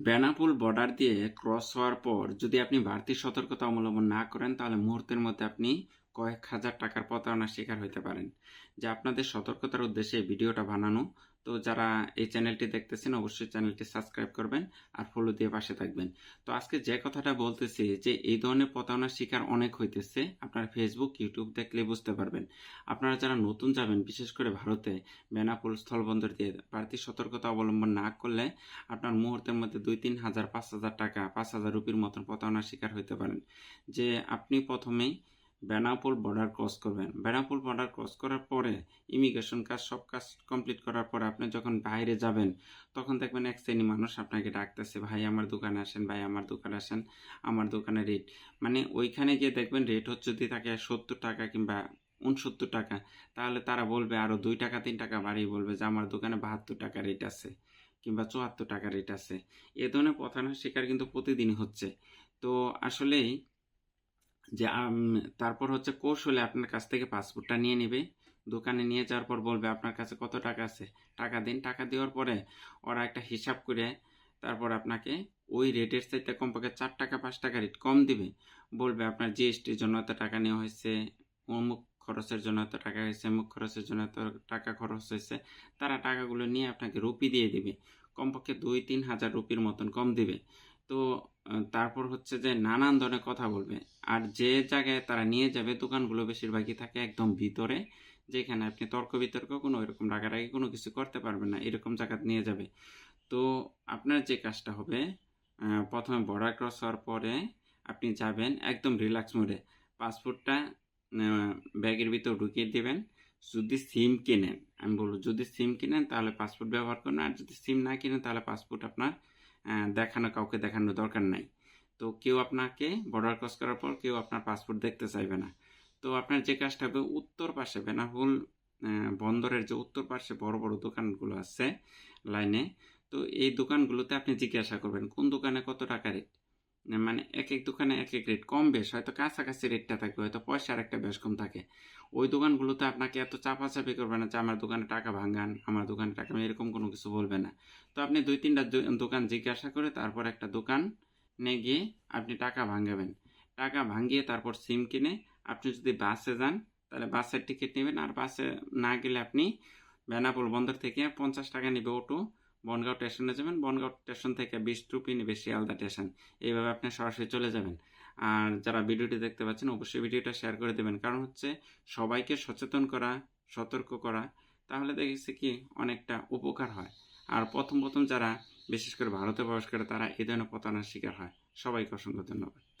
Benapole border দিয়ে cross হওয়ার পর যদি আপনি বাড়তি সতর্কতা অবলম্বন না করেন, তাহলে মুহূর্তের মধ্যে আপনি কয়েক হাজার টাকার প্রতারণার শিকার হতে পারেন। যে আপনাদের সতর্কতার উদ্দেশ্যে ভিডিওটা বানানো। তো যারা এই চ্যানেলটি দেখতেছেন, অবশ্যই চ্যানেলটি সাবস্ক্রাইব করবেন আর ফলো দিয়ে পাশে থাকবেন। তো আজকে যে কথাটা বলতেছি যে এই ধরনের প্রতারণার শিকার অনেক হইতেছে, আপনার ফেসবুক ইউটিউব দেখলে বুঝতে পারবেন। আপনারা যারা নতুন যাবেন, বিশেষ করে ভারতে, বেনাপুল স্থলবন্দর দিয়ে বাড়তি সতর্কতা অবলম্বন না করলে আপনার মুহূর্তের মধ্যে দুই, তিন হাজার, পাঁচ হাজার টাকা, পাঁচ হাজার রুপির মতন প্রতারণার শিকার হতে পারেন। যে আপনি প্রথমেই বেনাপুল বর্ডার ক্রস করবেন। বেনাপুল বর্ডার ক্রস করার পরে ইমিগ্রেশন কাজ, সব কাজ কমপ্লিট করার পরে আপনি যখন বাইরে যাবেন, তখন দেখবেন এক শ্রেণি মানুষ আপনাকে ডাকতেছে, ভাই, আমার দোকানে আসেন, ভাই, আমার দোকানে আসেন, আমার দোকানে রেট মানে ওইখানে গিয়ে দেখবেন রেট হচ্ছে যদি থাকে সত্তর টাকা কিংবা উনসত্তর টাকা, তাহলে তারা বলবে আরও দুই টাকা, তিন টাকা বাড়িয়ে বলবে যে, আমার দোকানে বাহাত্তর টাকা রেট আছে কিংবা চুয়াত্তর টাকা রেট আছে। এ ধরনের প্রতারণার শিকার কিন্তু প্রতিদিন হচ্ছে। তো আসলেই যে তারপর হচ্ছে কৌশলে আপনার কাছ থেকে পাসপোর্টটা নিয়ে নেবে। দোকানে নিয়ে যাওয়ার পর বলবে, আপনার কাছে কত টাকা আছে? টাকা দিন। টাকা দেওয়ার পরে ওরা একটা হিসাব করে তারপর আপনাকে ওই রেটের চাইতে কমপক্ষে চার টাকা, পাঁচ টাকা রেট কম দিবে। বলবে, আপনার জিএসটির জন্য এত টাকা নেওয়া হয়েছে, অমুক খরচের জন্য এত টাকা হয়েছে, অমুক খরচের জন্য এত টাকা খরচ হয়েছে। তারা টাকাগুলো নিয়ে আপনাকে রুপি দিয়ে দিবে। কমপক্ষে দুই, তিন হাজার রুপির মতন কম দিবে। তো তারপর হচ্ছে যে নানান ধরনের কথা বলবে। আর যে জায়গায় তারা নিয়ে যাবে, দোকানগুলো বেশিরভাগই থাকে একদম ভিতরে, যেখানে আপনি তর্ক বিতর্ক, কোনো এরকম রাগারাগি, কোনো কিছু করতে পারবেন না, এরকম জায়গা নিয়ে যাবে। তো আপনার যে কাজটা হবে প্রথমে বর্ডার ক্রস হওয়ার পরে আপনি যাবেন একদম রিল্যাক্স মোডে পাসপোর্টটা ব্যাগের ভিতর ঢুকিয়ে দেবেন। যদি সিম কেনেন, আমি বলব যদি সিম কেনেন, তাহলে পাসপোর্ট ব্যবহার করুন। আর যদি সিম না কিনেন, তাহলে পাসপোর্ট আপনার দেখানো, কাউকে দেখানোর দরকার নাই। তো কেউ আপনাকে বর্ডার ক্রস করার পর কেউ আপনার পাসপোর্ট দেখতে চাইবে না। তো আপনার যে কাজটা হবে, উত্তর পাশে বেনাহুল বন্দরের যে উত্তর পাশে বড় বড় দোকানগুলো আছে লাইনে, তো এই দোকানগুলোতে আপনি জিজ্ঞাসা করবেন, কোন দোকানে কত টাকা রেট মানে এক এক দোকানে এক এক রেট কম বেশ, হয়তো কাছাকাছি রেটটা থাকবে, হয়তো পয়সার একটা বেশ কম থাকে। ওই দোকানগুলোতে আপনাকে এত চাপাচাপি করবে না যে আমার দোকানে টাকা ভাঙান, আমার দোকানে টাকা এরকম কোনো কিছু বলবে না। তো আপনি দুই তিনটা দোকান জিজ্ঞাসা করে তারপর একটা দোকান নিয়ে গিয়ে আপনি টাকা ভাঙাবেন। টাকা ভাঙিয়ে তারপর সিম কিনে আপনি যদি বাসে যান, তাহলে বাসের টিকিট নেবেন। আর বাসে না গেলে আপনি বেনাপুল বন্দর থেকে পঞ্চাশ টাকা নেবে অটো বনগাঁও স্টেশনে যাবেন, বনগাঁও স্টেশন থেকে বিশ রুপি নেবে শিয়ালদা স্টেশন। এইভাবে আপনি সরাসরি চলে যাবেন। আর যারা ভিডিওটি দেখতে পাচ্ছেন, অবশ্যই ভিডিওটা শেয়ার করে দেবেন। কারণ হচ্ছে সবাইকে সচেতন করা, সতর্ক করা, তাহলে দেখেছি কি অনেকটা উপকার হয়। আর প্রথম প্রথম যারা, বিশেষ করে ভারতে প্রবেশ করে তারা এই ধরনের প্রতারণার শিকার হয়। সবাইকে অসংখ্য ধন্যবাদ।